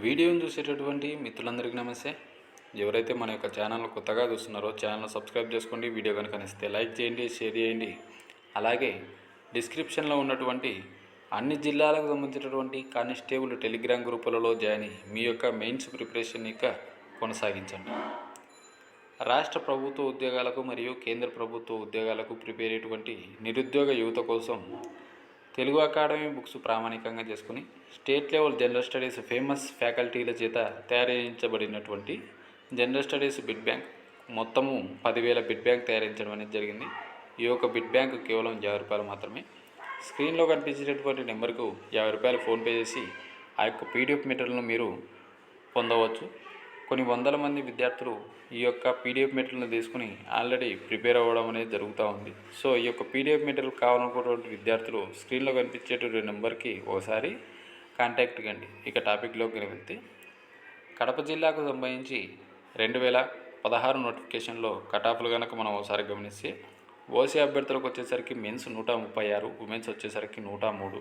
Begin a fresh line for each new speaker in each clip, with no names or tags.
వీడియోని చూసేటటువంటి మిత్రులందరికీ నమస్తే. ఎవరైతే మన యొక్క ఛానల్ కొత్తగా చూస్తున్నారో ఛానల్ సబ్స్క్రైబ్ చేసుకోండి. వీడియో కనుక నచ్చితే లైక్ చేయండి షేర్ చేయండి. అలాగే డిస్క్రిప్షన్లో ఉన్నటువంటి అన్ని జిల్లాలకు సంబంధించినటువంటి కానిస్టేబుల్ టెలిగ్రామ్ గ్రూపులలో జాయిన్ మీ యొక్క మెయిన్స్ ప్రిపరేషన్ ఇక కొనసాగించండి. రాష్ట్ర ప్రభుత్వ ఉద్యోగాలకు మరియు కేంద్ర ప్రభుత్వ ఉద్యోగాలకు ప్రిపేర్ అయ్యేటువంటి నిరుద్యోగ యువత కోసం తెలుగు అకాడమీ బుక్స్ ప్రామాణికంగా చేసుకుని state level general studies famous ఫ్యాకల్టీల చేత తయారు చేయించబడినటువంటి జనరల్ స్టడీస్ బిడ్ బ్యాంక్. మొత్తము పదివేల బిడ్ బ్యాంక్ తయారించడం అనేది జరిగింది. ఈ యొక్క బిడ్ బ్యాంక్ కేవలం యాభై రూపాయలు మాత్రమే. స్క్రీన్లో కనిపించేటటువంటి నెంబర్కు యాభై రూపాయలు ఫోన్పే చేసి ఆ యొక్క పీడిఎఫ్ మెటీరియల్ను మీరు పొందవచ్చు. కొన్ని వందల మంది విద్యార్థులు ఈ యొక్క పీడిఎఫ్ మెటీరియల్ని తీసుకుని ఆల్రెడీ ప్రిపేర్ అవ్వడం అనేది జరుగుతూ ఉంది. సో ఈ యొక్క పీడిఎఫ్ మెటీరియల్ కావాలనుకున్నటువంటి విద్యార్థులు స్క్రీన్లో కనిపించేటువంటి నెంబర్కి ఒకసారి కాంటాక్ట్ కండి. ఇక టాపిక్లోకి వెళ్తే కడప జిల్లాకు సంబంధించి రెండు వేల పదహారు నోటిఫికేషన్లో కటాఫ్లు కనుక మనం ఒకసారి గమనిస్తే ఓసీ అభ్యర్థులకు వచ్చేసరికి మెన్స్ నూట ముప్పై ఆరు ఉమెన్స్ వచ్చేసరికి నూట మూడు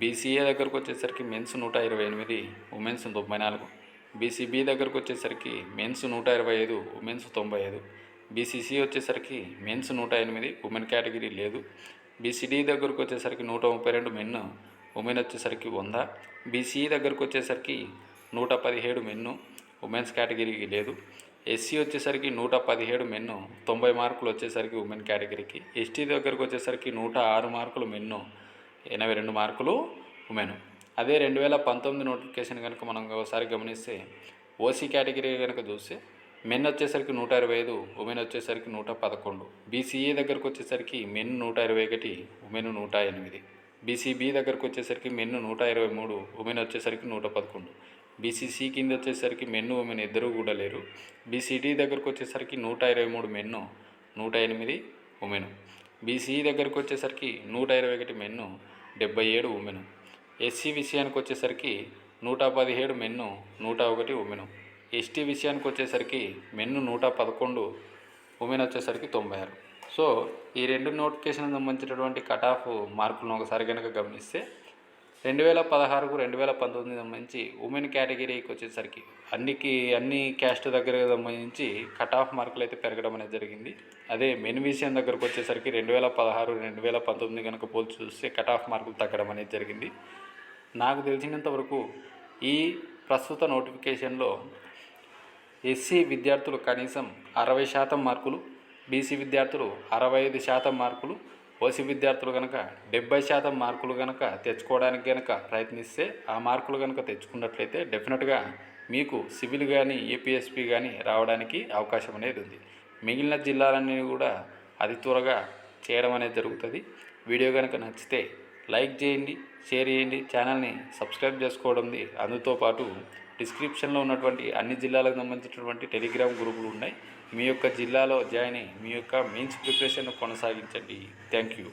బీసీఏ దగ్గరకు వచ్చేసరికి మెన్స్ నూట ఇరవై ఎనిమిది ఉమెన్స్ తొంభై నాలుగు. బీసీబీ దగ్గరకు వచ్చేసరికి మెన్స్ నూట ఇరవై ఐదు ఉమెన్స్ తొంభై ఐదు. బీసీసీ వచ్చేసరికి మెన్స్ నూట ఎనిమిది ఉమెన్ కేటగిరీ లేదు. బీసీడీ దగ్గరకు వచ్చేసరికి నూట ముప్పై రెండు మెన్ ఉమెన్ వచ్చేసరికి వంద. బీసీఈ దగ్గరకు వచ్చేసరికి నూట పదిహేడు మెన్ను ఉమెన్స్ కేటగిరీకి లేదు. ఎస్సీ వచ్చేసరికి నూట పదిహేడు మెన్ను తొంభై మార్కులు వచ్చేసరికి ఉమెన్ కేటగిరీకి. ఎస్టీ దగ్గరకు వచ్చేసరికి నూట ఆరు మార్కులు మెన్ను ఎనభై రెండు మార్కులు ఉమెను. అదే రెండు వేల పంతొమ్మిది నోటిఫికేషన్ కనుక మనం ఒకసారి గమనిస్తే ఓసీ కేటగిరీ కనుక చూస్తే మెన్ వచ్చేసరికి నూట ఇరవై ఐదు ఉమెన్ వచ్చేసరికి నూట పదకొండు. బీసీఏ దగ్గరకు వచ్చేసరికి మెన్ నూట ఇరవై ఒకటి ఉమెన్ నూట ఎనిమిది. బీసీబీ దగ్గరకు వచ్చేసరికి మెన్ నూట ఇరవై మూడు ఉమెన్ వచ్చేసరికి నూట పదకొండు. బీసీసీ కింద వచ్చేసరికి మెన్ ఉమెన్ ఇద్దరు కూడా లేరు. బీసీడీ దగ్గరకు వచ్చేసరికి నూట ఇరవై మూడు మెన్ను నూట ఎనిమిది ఉమెను. బీసీఈ దగ్గరకు వచ్చేసరికి నూట ఇరవై ఒకటి మెన్ను డెబ్బై ఏడు ఉమెన్. ఎస్సీ విషయానికి వచ్చేసరికి నూట పదిహేడు మెన్ను నూట ఒకటి ఉమెను. ఎస్టీ విషయానికి వచ్చేసరికి మెన్ను నూట పదకొండు ఉమెన్ వచ్చేసరికి తొంభై ఆరు. సో ఈ రెండు నోటిఫికేషన్ సంబంధించినటువంటి కట్ ఆఫ్ మార్కులను ఒకసారి కనుక గమనిస్తే రెండు వేల పదహారుకు రెండు వేల పంతొమ్మిది సంబంధించి ఉమెన్ కేటగిరీకి వచ్చేసరికి అన్నికి అన్ని క్యాస్ట్ దగ్గర సంబంధించి కట్ ఆఫ్ మార్కులు అయితే పెరగడం అనేది జరిగింది. అదే మెన్ విషయం దగ్గరకు వచ్చేసరికి రెండు వేల పదహారు రెండు వేల పంతొమ్మిది కనుక పోల్చి చూస్తే కట్ ఆఫ్ మార్కులు తగ్గడం అనేది జరిగింది. నాకు తెలిసినంత వరకు ఈ ప్రస్తుత నోటిఫికేషన్లో ఎస్సీ విద్యార్థులు కనీసం అరవై శాతం మార్కులు బీసీ విద్యార్థులు అరవై ఐదు శాతం మార్కులు ఓసీ విద్యార్థులు కనుక డెబ్బై శాతం మార్కులు కనుక తెచ్చుకోవడానికి కనుక ప్రయత్నిస్తే ఆ మార్కులు కనుక తెచ్చుకున్నట్లయితే డెఫినెట్గా మీకు సివిల్ కానీ ఏపీఎస్పీ కానీ రావడానికి అవకాశం అనేది ఉంది. మిగిలిన జిల్లాలన్నీ కూడా అతి త్వరగా చేయడం అనేది జరుగుతుంది. వీడియో కనుక నచ్చితే లైక్ చేయండి షేర్ చేయండి. ఛానల్ని సబ్స్క్రైబ్ చేసుకోవడంది అందుతో పాటు డిస్క్రిప్షన్లో ఉన్నటువంటి అన్ని జిల్లాలకు సంబంధించినటువంటి టెలిగ్రామ్ గ్రూపులు ఉన్నాయి. మీ యొక్క జిల్లాలో జాయిన్ అయ్యి మీ యొక్క మెయిన్స్ ప్రిపరేషన్ కొనసాగించండి. Thank you.